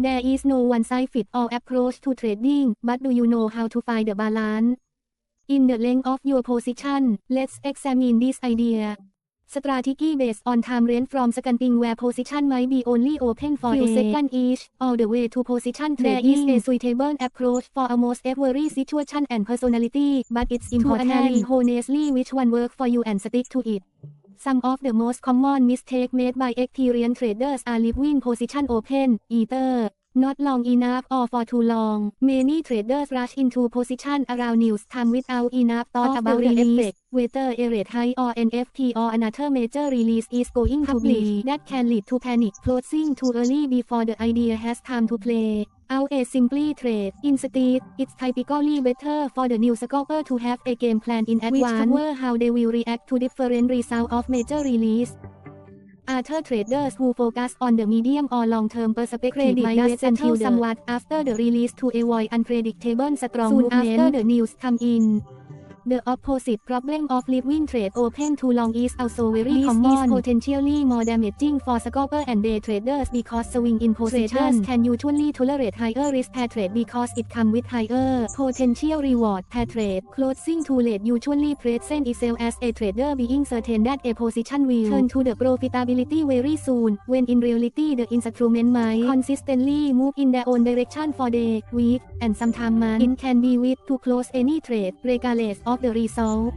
There is no one size fit all approach to trading, but do you know how to find the balance? In the length of your position, let's examine this idea. Strategy based on time range from scanting where position might be only open for few seconds each, all the way to position trading. There is a suitable approach for almost every situation and personality, but it's important to analyze honestly which one works for you and stick to it. Some of the most common mistakes made by experienced traders are leaving position open, either not long enough or for too long. Many traders rush into position around news time without enough thought about the effect, whether a rate high or NFT or another major release is going to be. That can lead to panic closing too early before the idea has time to play. Out a simply trade. Instead, it's typically better for the new scalper to have a game plan in advance, which cover how they will react to different results of major release. Other traders who focus on the medium or long-term perspective might wait until somewhat after the release to avoid unpredictable strong Soon movement after the news come in. The opposite problem of leaving trade open too long is also very this common. is potentially more damaging for scalper and day traders because swing in position traders can usually tolerate higher risk per trade because it comes with higher potential reward per trade. Closing too late usually presents itself as a trader being certain that a position will turn to the profitability very soon, when in reality the instrument might consistently move in their own direction for day, week, and sometimes month. It can be with to close any trade, regardless of the result.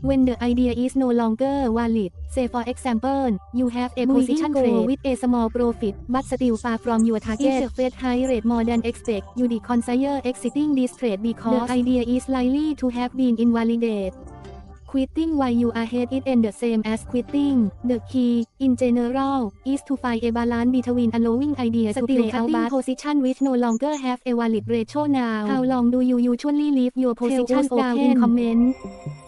When the idea is no longer valid, say for example, you have a position trade with a small profit, but still far from your target. If the Fed high rate more than expect, you consider exiting this trade because the idea is likely to have been invalidated. Quitting while you are ahead is the same as quitting. The key, in general, is to find a balance between allowing ideas to play out but position which no longer have a valid ratio now. How long do you usually leave your position open in comment?